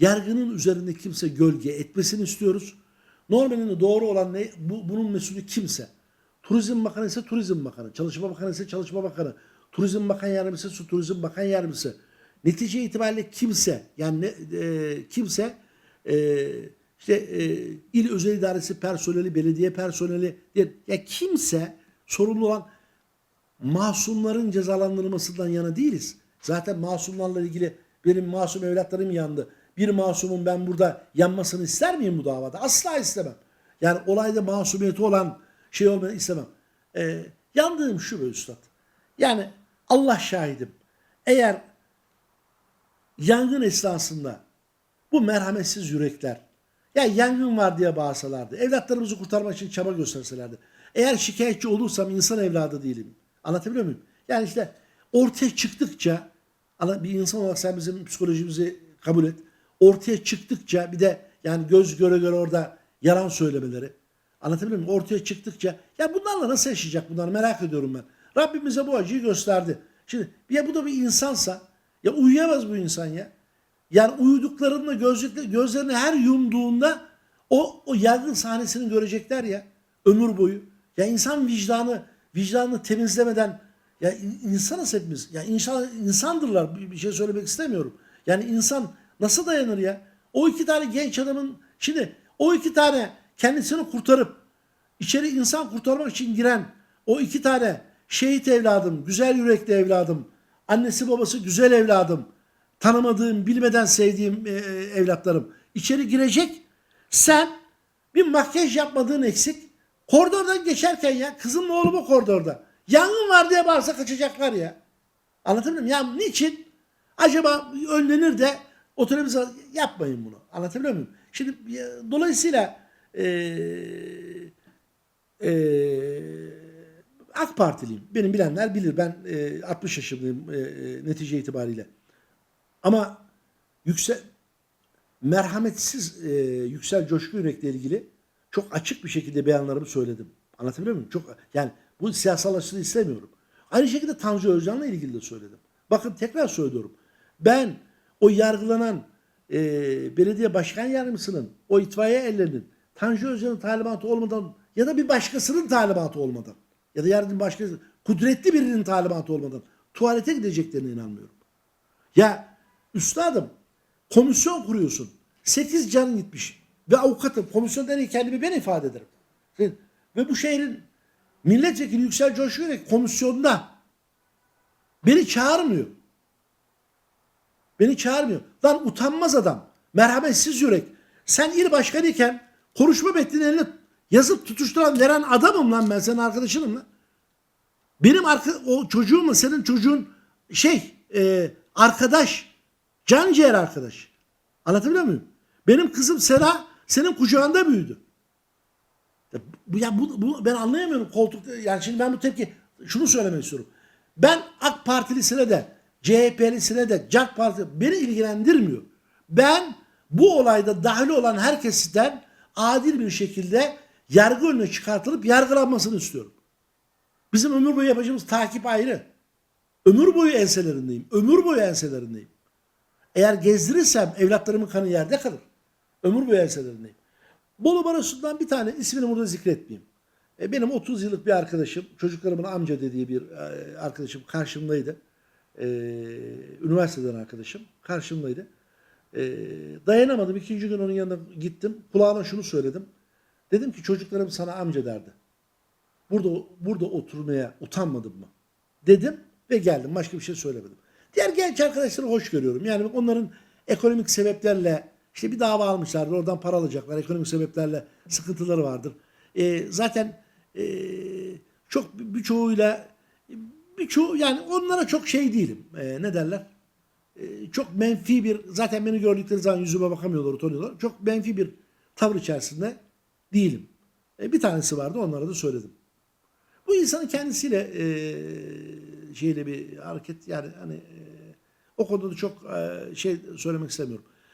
Yargının üzerinde kimse gölge etmesini istiyoruz. Normalinde doğru olan ne? Bu, bunun mesulü kimse. Turizm Bakanı ise Turizm Bakanı. Çalışma Bakanı ise Çalışma Bakanı. Turizm Bakan Yardımcısı ise Turizm Bakan Yardımcısı. Netice itibariyle kimse yani e, kimse e, işte e, il özel idaresi personeli, belediye personeli diye ya kimse sorumlu olan masumların cezalandırılmasından yana değiliz. Zaten masumlarla ilgili benim masum evlatlarım yandı. Bir masumun ben burada yanmasını ister miyim bu davada? Asla istemem. Yani olayda masumiyeti olan şey olmayı istemem. Ee, yandığım şu be üstad. Yani Allah şahidim. Eğer yangın esnasında bu merhametsiz yürekler ya yangın var diye bağırsalardı. Evlatlarımızı kurtarmak için çaba gösterselerdi. Eğer şikayetçi olursam insan evladı değilim. Anlatabiliyor muyum? Yani işte ortaya çıktıkça bir insan olarak sen bizim psikolojimizi kabul et. Ortaya çıktıkça bir de yani göz göre göre orada yalan söylemeleri. Anlatabiliyor muyum? Ortaya çıktıkça ya bunlarla nasıl yaşayacak bunlar merak ediyorum ben. Rabbimize bu acıyı gösterdi. Şimdi ya bu da bir insansa ya uyuyamaz bu insan ya. Yani uyuduklarında gözlükle, gözlerini her yumduğunda o, o yangın sahnesini görecekler ya ömür boyu. Ya insan vicdanı vicdanını temizlemeden ya in- insanız hepimiz. Ya insan insandırlar. Bir şey söylemek istemiyorum. Yani insan nasıl dayanır ya? O iki tane genç adamın şimdi o iki tane kendisini kurtarıp içeri insan kurtarmak için giren o iki tane şehit evladım, güzel yürekli evladım, annesi babası güzel evladım, tanımadığım, bilmeden sevdiğim e, e, evlatlarım içeri girecek. Sen bir makyaj yapmadığın eksik. Koridordan geçerken ya kızımla oğlumu koridorda. Yangın var diye bağırsa kaçacaklar ya. Anlatabiliyor muyum? Ya niçin? Acaba önlenir de otelimize yapmayın bunu. Anlatabiliyor muyum? Şimdi e, dolayısıyla eee eee AK Partiliyim. Benim bilenler bilir. Ben e, 60 yaşındayım e, e, netice itibariyle. Ama yüksel merhametsiz e, yüksel coşku yürekle ilgili çok açık bir şekilde beyanlarımı söyledim. Anlatabiliyor muyum? Çok yani bu siyasallaştığını istemiyorum. Aynı şekilde Tanju Özcan'la ilgili de söyledim. Bakın tekrar söylüyorum. Ben o yargılanan e, belediye başkan yardımcısının, o itfaiye ellerinin Tanju Özcan'ın talimatı olmadan ya da bir başkasının talimatı olmadan ya da yardım başkası kudretli birinin talimatı olmadan tuvalete gideceklerine inanmıyorum. Ya üstadım komisyon kuruyorsun. 8 can gitmiş. Ve avukatım. Komisyonda en iyi kendimi ben ifade ederim. Ve- bu şehrin milletvekili Yüksel Coşku Yürek komisyonda beni çağırmıyor. Beni çağırmıyor. Lan utanmaz adam. Merhametsiz yürek. Sen il başkanı iken konuşma metnini eline yazıp tutuşturan veren adamım lan ben senin arkadaşınım lan. Benim arka, o çocuğumla senin çocuğun şey e, arkadaş. Can ciğer arkadaş. Anlatabiliyor muyum? Benim kızım Sera senin kucağında büyüdü. Ya bu, bu, ben anlayamıyorum koltukta. Yani şimdi ben bu tepki şunu söylemek istiyorum. Ben AK Partilisine de CHP'lisine de CAK Parti beni ilgilendirmiyor. Ben bu olayda dahil olan herkesten adil bir şekilde yargı önüne çıkartılıp yargılanmasını istiyorum. Bizim ömür boyu yapacağımız takip ayrı. Ömür boyu enselerindeyim. Ömür boyu enselerindeyim. Eğer gezdirirsem evlatlarımın kanı yerde kalır. Ömür boyu enselerindeyim. Bolu Barosu'ndan bir tane ismini burada zikretmeyeyim. E, benim 30 yıllık bir arkadaşım, çocuklarımın amca dediği bir e, arkadaşım karşımdaydı. E, üniversiteden arkadaşım karşımdaydı. E, dayanamadım. İkinci gün onun yanına gittim. Kulağına şunu söyledim. Dedim ki çocuklarım sana amca derdi. Burada burada oturmaya utanmadın mı? Dedim ve geldim. Başka bir şey söylemedim. Diğer genç arkadaşları hoş görüyorum. Yani onların ekonomik sebeplerle işte bir dava almışlardır. Oradan para alacaklar. Ekonomik sebeplerle sıkıntıları vardır. Ee, zaten ee, çok birçoğuyla birçoğu yani onlara çok şey değilim. Ee, ne derler? Ee, çok menfi bir zaten beni gördükleri zaman yüzüme bakamıyorlar, utanıyorlar. Çok menfi bir tavır içerisinde değilim. Ee, bir tanesi vardı onlara da söyledim. Bu insanın kendisiyle e, şeyle bir hareket yani hani e, o konuda çok e, şey söylemek istemiyorum.